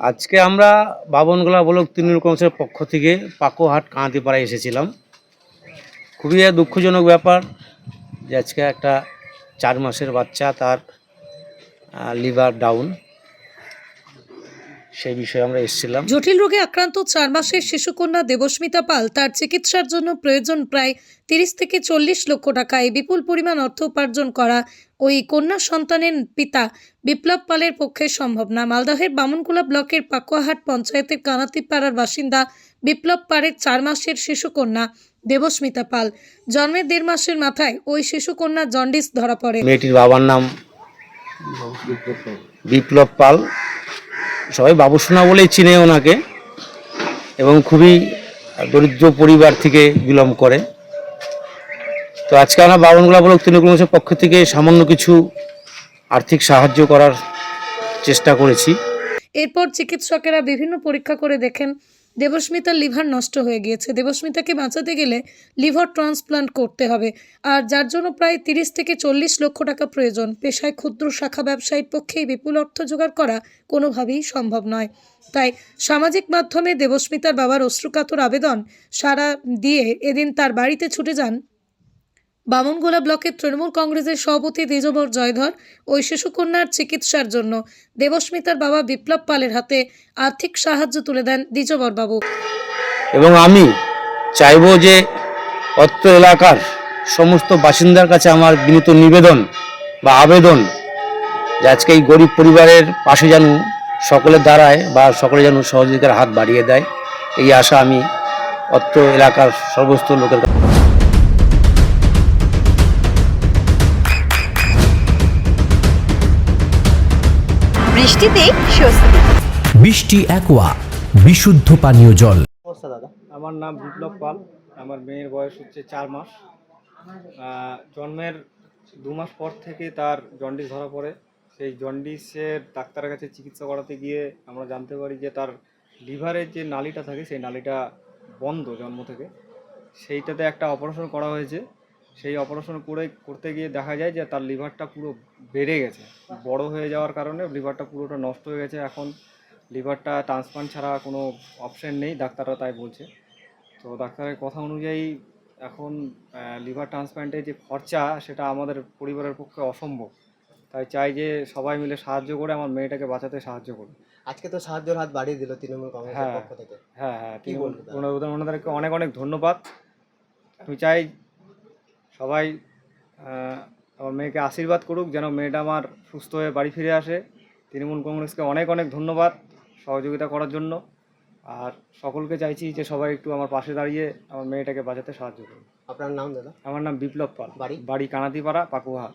আজকে আমরা বাবনগোলা ব্লক তৃণমূল কংগ্রেসের পক্ষ থেকে পাকোহাট কাঁদিপাড়ায় এসেছিলাম। খুবই দুঃখজনক ব্যাপার যে আজকে একটা চার মাসের বাচ্চা তার লিভার ডাউন সেই বিষয়ে আমরা এসেছিলাম। জটিল রোগে আক্রান্ত চার মাসের শিশুকন্যা দেবস্মিতা পাল তার চিকিৎসার জন্য প্রয়োজন প্রায় তিরিশ থেকে চল্লিশ লক্ষ টাকায় এই বিপুল পরিমাণ অর্থ উপার্জন করা ওই কন্যা সন্তানের পিতা বিপ্লব পালের পক্ষে সম্ভব না। মালদহের বামনকুলা ব্লকের পাকুয়াহাট পঞ্চায়েতের কানাতিপাড়ার বাসিন্দা বিপ্লব পাড়ের চার মাসের শিশুকন্যা দেবস্মিতা পাল। জন্মের দেড় মাসের মাথায় ওই শিশুকন্যা জন্ডিস ধরা পড়ে। মেয়েটির বাবার নাম বিপ্লব পাল। সবাই বাবুসোনা বলেই চিনে ওনাকে এবং খুবই দরিদ্র পরিবার থেকে বিলম্ব করে। তো আজকে আমরা বাবনগোলা ব্লক তৃণমূল কংগ্রেসের পক্ষ থেকে সামান্য কিছু আর্থিক সাহায্য করার চেষ্টা করেছি। এরপর চিকিৎসকেরা বিভিন্ন পরীক্ষা করে দেখেন দেবস্মিতার লিভার নষ্ট হয়ে গিয়েছে। দেবস্মিতাকে বাঁচাতে গেলে লিভার ট্রান্সপ্লান্ট করতে হবে। আর যার জন্য প্রায় তিরিশ থেকে চল্লিশ লক্ষ টাকা প্রয়োজন। পেশায় ক্ষুদ্র শাখা ব্যবসায়ীর পক্ষেই বিপুল অর্থ জোগাড় করা কোনোভাবেই সম্ভব নয়। তাই সামাজিক মাধ্যমে দেবস্মিতার বাবার অশ্রুকাতর আবেদন সারা দিয়ে এদিন তার বাড়িতে ছুটে যান বামনগোলা ব্লকের তৃণমূল কংগ্রেসের সভাপতি দ্বিজবর জয়ধর ওই শিশুকন্যার চিকিৎসার জন্য দেবস্মিতার বাবা বিপ্লব পালের হাতে আর্থিক সাহায্য তুলে দেন দ্বিজবর বাবু। এবং আমি চাইব যে অত্র এলাকার সমস্ত বাসিন্দার কাছে আমার বিনীত নিবেদন বা আবেদন যে আজকে এই গরিব পরিবারের পাশে যেন সকলের দ্বারায় বা সকলে যেন সহযোগিতার হাত বাড়িয়ে দেয়। এই আশা আমি অত্র এলাকার সমস্ত লোকের কাছে বৃষ্টিতে স্বস্তি। বৃষ্টি অ্যাকোয়া বিশুদ্ধ পানীয় জল। দাদা আমার নাম বিপ্লব পাল আমার মেয়ের বয়স হচ্ছে চার মাস। জন্মের দু মাস পর থেকে তার জন্ডিস ধরা পড়ে। সেই জন্ডিসের ডাক্তারের কাছে চিকিৎসা করাতে গিয়ে আমরা জানতে পারি যে তার লিভারের যে নালিটা থাকে সেই নালিটা বন্ধ জন্ম থেকে। সেইটাতে একটা অপারেশন করা হয়েছে। সেই অপারেশন করে করতে গিয়ে দেখা যায় যে তার লিভারটা পুরো বেড়ে গেছে। বড় হয়ে যাওয়ার কারণে লিভারটা পুরোটা নষ্ট হয়ে গেছে। এখন লিভারটা ট্রান্সপ্লান্ট ছাড়া কোনো অপশন নেই ডাক্তাররা তাই বলছে। তো ডাক্তারের কথা অনুযায়ী এখন লিভার ট্রান্সপ্লান্টের যে খরচা সেটা আমাদের পরিবারের পক্ষে অসম্ভব। তাই চাই যে সবাই মিলে সাহায্য করে আমার মেয়েটাকে বাঁচাতে সাহায্য করুন আজকে তো সাহায্যের হাত বাড়িয়ে দিল তৃণমূল কংগ্রেসের হ্যাঁ। পক্ষ থেকে। হ্যাঁ হ্যাঁ বলবেন ওনাদেরকে অনেক অনেক ধন্যবাদ। আমি চাই সবাই আমার মেয়েকে আশীর্বাদ করুক যেন মেয়েটা আমার সুস্থ হয়ে বাড়ি ফিরে আসে। তৃণমূল কংগ্রেসকে অনেক অনেক ধন্যবাদ সহযোগিতা করার জন্য। আর সকলকে চাইছি যে সবাই একটু আমার পাশে দাঁড়িয়ে আমার মেয়েটাকে বাঁচাতে সাহায্য করুন আপনার নাম দাদা? আমার নাম বিপ্লব পাল। বাড়ি? বাড়ি কানাতিপাড়া পাকুহাট